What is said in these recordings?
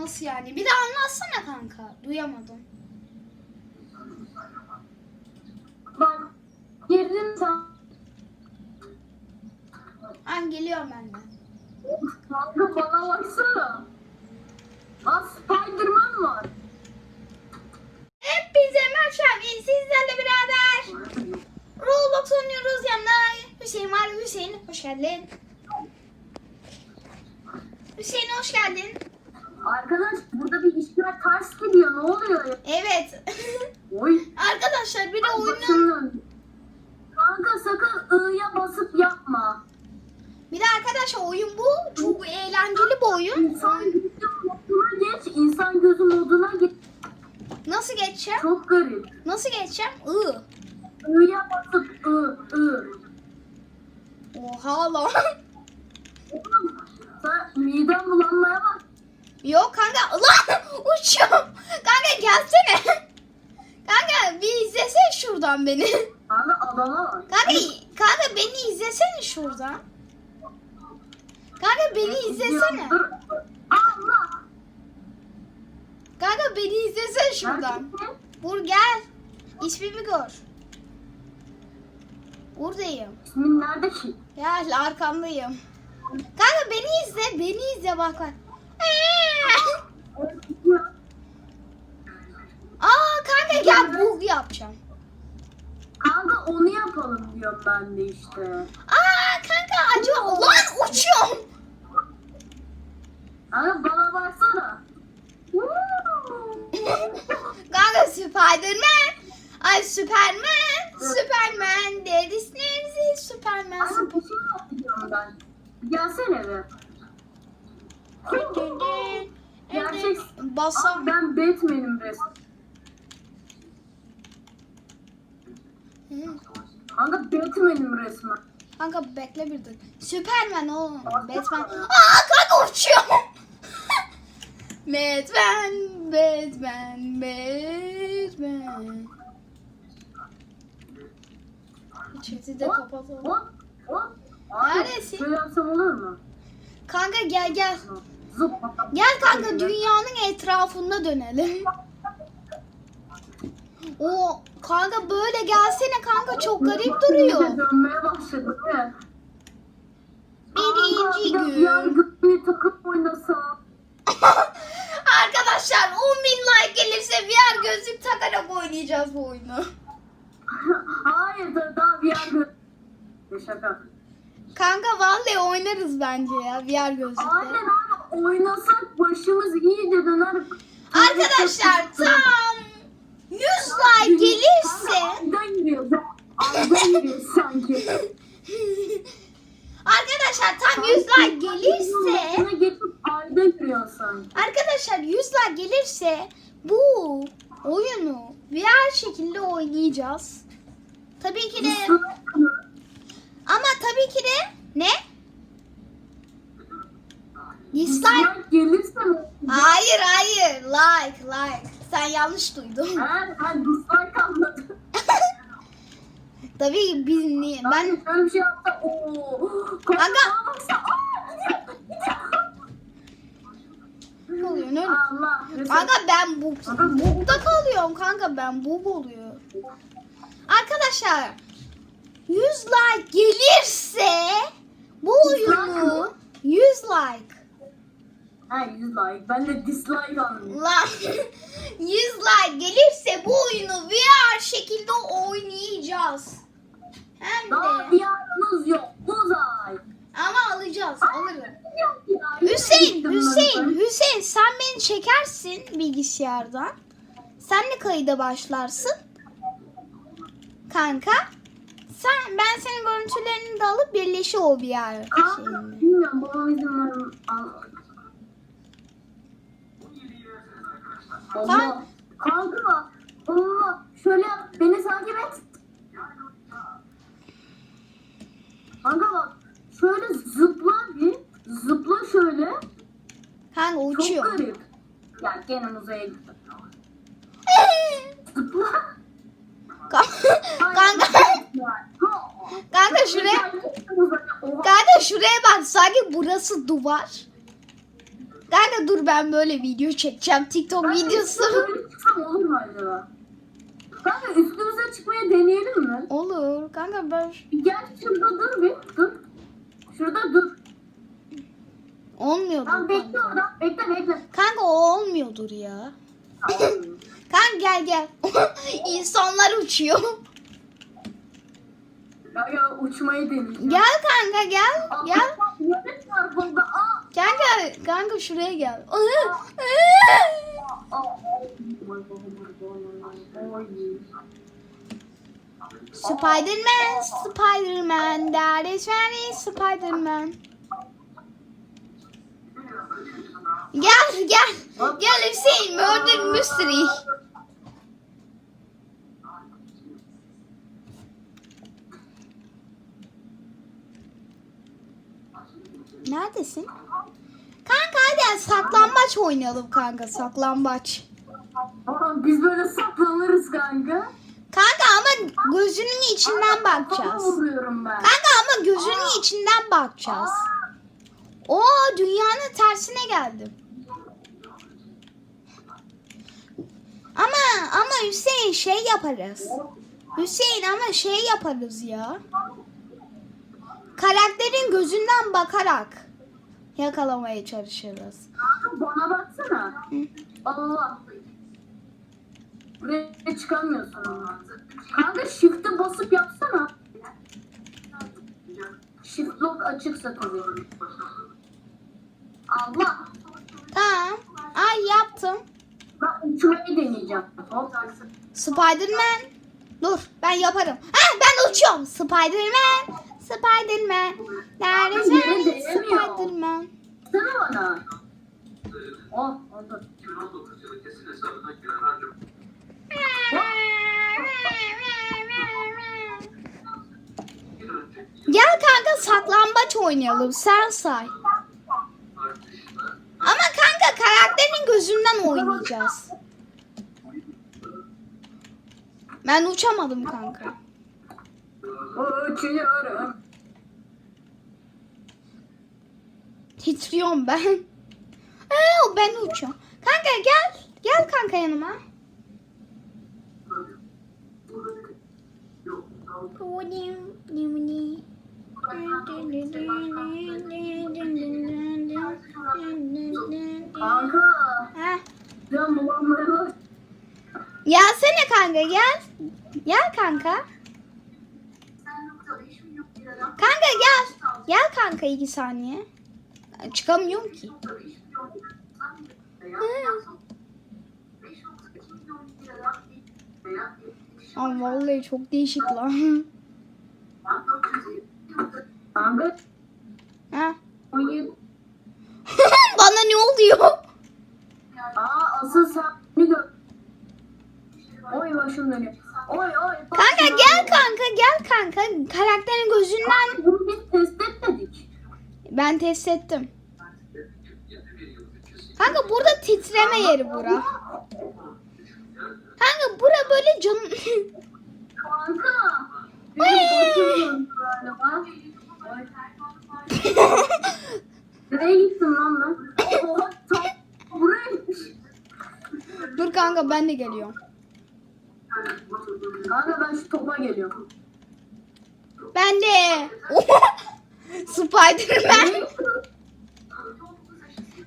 Nasıl yani? Bir de anlatsana kanka. Duyamadım. Bak girdim sen. Ben geliyorum ben de. Kanka bana baksana. Lan Spiderman var. Hepinize merhaba. Sizlerle beraber Roblox oynuyoruz. Yanında Hüseyin var. Hüseyin hoş geldin. Hüseyin hoş geldin. Arkadaş burada bir işler ters gidiyor. Ne oluyor ya? Evet. Oy. Arkadaşlar bir de oyunun. Kanka sakın I'ya basıp yapma. bir de arkadaşlar oyun bu. Çok eğlenceli bir oyun. İnsan gözü moduna geç. İnsan gözü moduna geç. Nasıl geçeceğim? Çok garip. Nasıl geçeceğim? I. I'ya basıp I, I. Oha lan. Oğlum sen midem. Yok kanka lan uçuyorum. Kanka gelsene. Kanka bir izlesene şuradan beni. Kanka adama bak. Kanka, kanka beni izlesene şuradan. Kanka beni izlesene. Allah. Kanka beni izlesene şuradan. Vur gel. İsmimi gör. Buradayım. İsmin nerede ki? Gel arkandayım. Kanka beni izle. Beni izle bak bak. Aa kanka gel bug yapacağım. Kanka onu yapalım diyorum ben de işte. Aa kanka acaba lan uçuyorum. Kanka bana baksana. Kanka Spiderman. Ay Superman. Superman. Neresi? Superman. Kanka bir şey yapıyorum ben. Gelsene be. Gerçek. Basam. Ben Batman'im resmen. Hı. Kanka Batman'im resmen. Kanka bekle bir dakika. Superman oğlum. Batman. Aa kanka uçuyorum. Batman, Batman, Batman. Chat'i de kapatalım. Neredesin? Şöyle yapsam olur mu? Kanka gel gel. Zıp. Gel kanka dünyanın etrafında dönelim. O kanka böyle gelsene kanka çok garip duruyor. Dönmeye başladı değil mi? Birinci gün. Yan göbeği takıp oynasam. Arkadaşlar 10 bin like gelirse VR gözlük takarak oynayacağız bu oyunu. Hayır da daha bir yer gö- Şaka. Kanka vallahi oynarız bence ya VR Aynen gözlükle. abi oynasak başımız iyice döner. Arkadaşlar tam 100 like gelirse Ayda yürüyoruz. Ayda yürüyoruz sanki. Arkadaşlar tam 100 like gelirse ayda sanki. Arkadaşlar 100 like gelirse bu oyunu VR şekilde oynayacağız. Tabii ki de ama tabii ki de ne? Dislike. Dislike gelirse? Hayır hayır like like. Sen yanlış duydun. Ben, ben dislike anladım. Tabii biz niye? Ben şöyle bir şey yaptım. Oo. Kanka. gidiyor. ne oluyor oluyor? Allah. Kanka ben bu bugda kalıyorum kanka ben bug oluyor. Arkadaşlar 100 like gelirse bu oyunu 100 like Ha 100 like. Ben de dislike anladım. lan 100 like gelirse bu oyunu VR şekilde oynayacağız. Hem Daha de bir yanınız yok. Uzay. ama alacağız alırım. Yok ya, Hüseyin, gittim Hüseyin, ben. Hüseyin sen beni çekersin bilgisayardan. Sen de kayıda başlarsın. Kanka. Sen, ben senin görüntülerini de alıp birleşi o bir yer Kanka şeyinde. bilmiyorum babam izin verir. Allah. Kanka. Allah. Şöyle. Beni takip et. Kanka bak. Şöyle zıpla bir. Zıpla şöyle. Kanka Çok uçuyor. garip. Ya gene uzaya gittim. Zıpla. kanka, kanka şuraya, kanka şuraya bak sanki burası duvar. Kanka dur ben böyle video çekeceğim. TikTok Ben videosu. çıksam olur mu acaba? Kanka üstümüze çıkmaya deneyelim mi? Olur. Kanka ben Gel şurada dur bir. Dur. Şurada dur. olmuyordur. Tamam bekle kanka. orada. Bekle bekle. Kanka o olmuyordur ya. Kanka gel gel. İnsanlar uçuyor. Ya, ya uçmayı deneyeceğim. Gel kanka gel. Aa, Gel. Yere çarpıldı. Kanka şuraya gel. Spider-Man, Spider-Man, that is very Spider-Man. Gel gel. Gel Hüseyin Murder Mystery. Neredesin? Hadi saklambaç oynayalım kanka saklambaç. Aa, Biz böyle saklanırız kanka. Kanka ama gözünün içinden bakacağız. Vuruyorum ben. Kanka ama gözünün içinden bakacağız. Oo dünyanın tersine geldim. Ama ama Hüseyin şey yaparız. Hüseyin ama şey yaparız ya. Karakterin gözünden bakarak yakalamaya çalışırız. Bana baksana. Hı. Allah. Buraya çıkamıyorsun ama. Kanka shift'e basıp yapsana. Shift lock açıksa tabii. Allah. Tamam. Ay yaptım. Ben uçmayı deneyeceğim. Spider-Man. Dur ben yaparım. Ha ben uçuyorum. Spider-Man. Spider-Man. Değemiyor. Spider-Man. Sana bana. Oh, oldu. Gel kanka saklambaç oynayalım. Sen say. Ama kanka karakterin gözünden oynayacağız. Ben uçamadım kanka. Uçuyorum. Titriyorum ben. Ee, ben uçuyorum. Kanka gel. Gel kanka yanıma. Gelsene kanka gel. Gel kanka. Kanka gel. Gel kanka iki saniye. Çıkamıyorum ki. Ama vallahi çok değişik lan. Ha. Bana ne oluyor? Aa asıl sen. Oy başım dönüyor. Oy oy. Kanka gel kanka gel kanka. Karakterin gözünden Bunu biz test etmedik. Ben test ettim. Kanka burada titreme yeri bura. Kanka bura böyle canım. Kanka. Nereye gittin lan gitmiş. Dur kanka ben de geliyorum. Kanka ben şu topa geliyorum. Ben de. Spider-Man.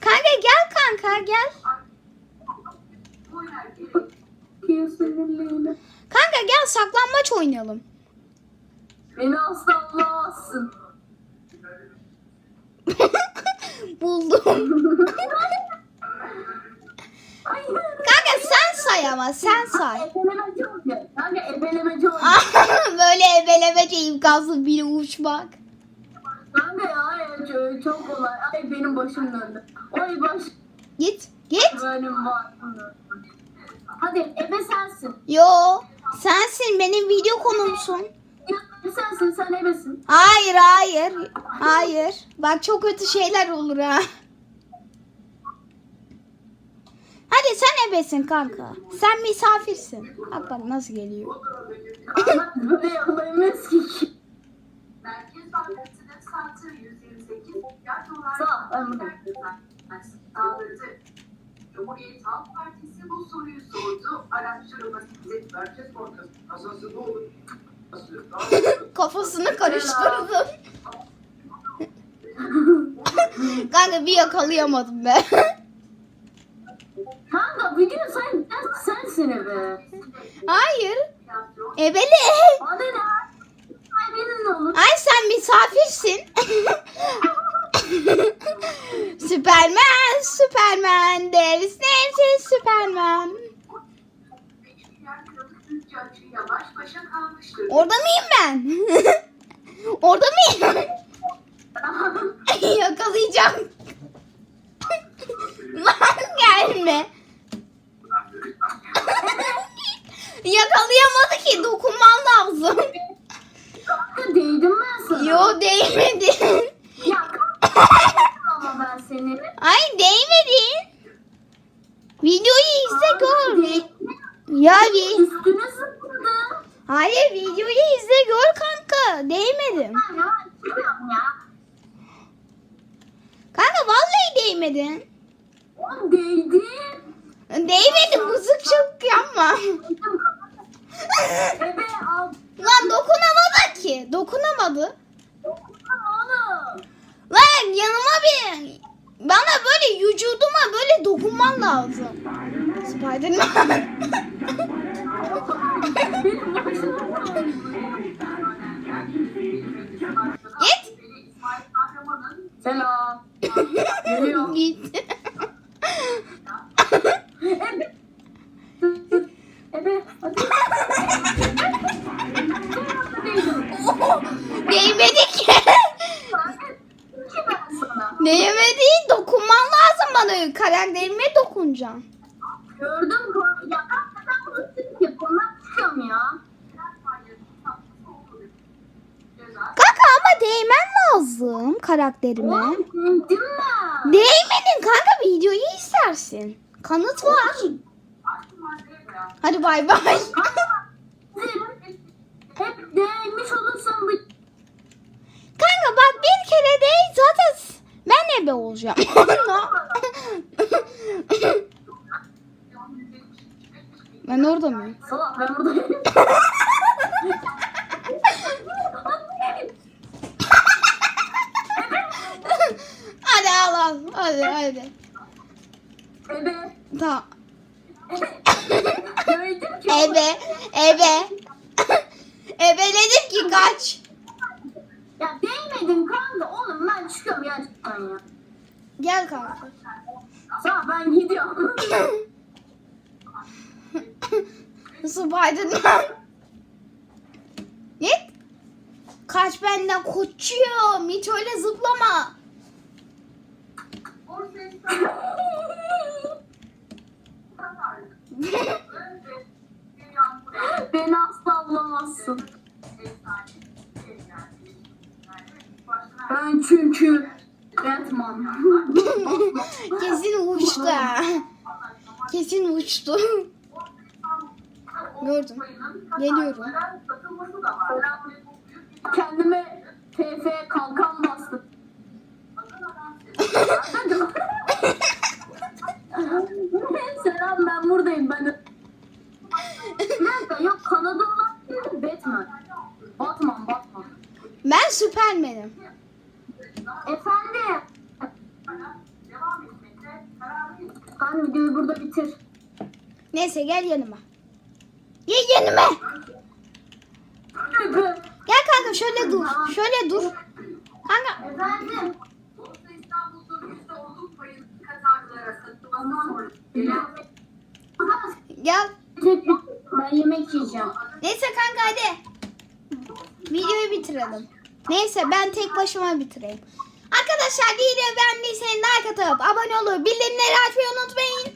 Kanka gel kanka gel. Kanka gel saklambaç oynayalım. Beni asla bulamazsın. Buldum. Kanka sen say ama sen say. Ebelemeci ebelemeci. Böyle ebelemece imkansız biri uçmak. Kanka ya ya, çok, çok kolay. Ay benim başım döndü. Oy baş Git git. benim başım döndü. Hadi ebe sensin. Yo sensin benim video konumsun. Ya, ebe sensin sen ebesin. Hayır hayır. Hayır. Bak çok kötü şeyler olur ha. Hadi sen ebesin kanka. Sen misafirsin. Bak bak nasıl geliyor. Kanka böyle yapamayız ki. Sağ ben sağladı. Cumhuriyet Halk Partisi bu soruyu sordu. Araştırması Merkez Bankası kasası ne olur? Kafasını karıştırdım. Kanka bir yakalayamadım be. Kanka video sen, sen sensin be. Hayır. Ebele. Hadi lan. Kaybedin olur. Ay sen misafirsin. Süpermen, Süpermen, deriz neyse Süpermen. Orada mıyım ben? Orada mıyım? Yakalayacağım. Lan gelme. Yakalayamadı ki dokunman lazım. Değdim ben sana. Yo değmedi. Ya ama ben seni. Ay değmedi. Videoyu izle gör. Ya bir. Üstüne sıkıldım. Hayır videoyu izle gör kanka. Değmedim. Ben ya. Kanka vallahi değmedin. Oğlum değdi. Değmedi mızıkçılık yapma. Bebe al. Lan dokunamadı ki. Dokunamadı. Bir bana böyle vücuduma böyle dokunman lazım. Spiderman. Git. Selam. Git. Değmedi ki. Ki ben sana. Değmedi. Dokunman bana. Karakterime dokunacaksın. Gördüm. gör- Ya ben sıkıyorum? Ondan çıkıyorum ya. Kanka ama değmen lazım karakterime. Oğlum sevdim ben. Değmedin kanka videoyu istersin. Kanıt var. Hadi bay bay. Hep değmiş olursan bu Kanka bak bir kere değil zaten ben ebe olacağım. ben orada mıyım? salak ben buradayım. hadi al al. Hadi hadi. Ebe. Tamam. Gördüm ki. Ebe. Ebe. Ebeledim ki kaç. Ya değmedin kanka oğlum ben çıkıyorum gerçekten ya. Gel kanka. Tamam ben gidiyorum. Spiderman. Git. Kaç benden koçuyor. Hiç öyle zıplama. o ses Beni asla bulamazsın. Ben çünkü Batman. Kesin uçtu. ha. Kesin uçtu. Gördüm. Geliyorum. Kendime TF kalkan bastım. Selam ben buradayım ben. Nerede? Yok Kanada olan biri Batman. Batman Batman. Ben Süpermen'im. Efendim. Sen videoyu burada bitir. Neyse gel yanıma. Gel yanıma. Gel kanka şöyle dur. Şöyle dur. Kanka Efendim. Gel. Ben yemek yiyeceğim. Neyse kanka hadi. Videoyu bitirelim. Neyse ben tek başıma bitireyim. Arkadaşlar videoyu beğendiyseniz like atıp abone olup bildirimleri açmayı unutmayın.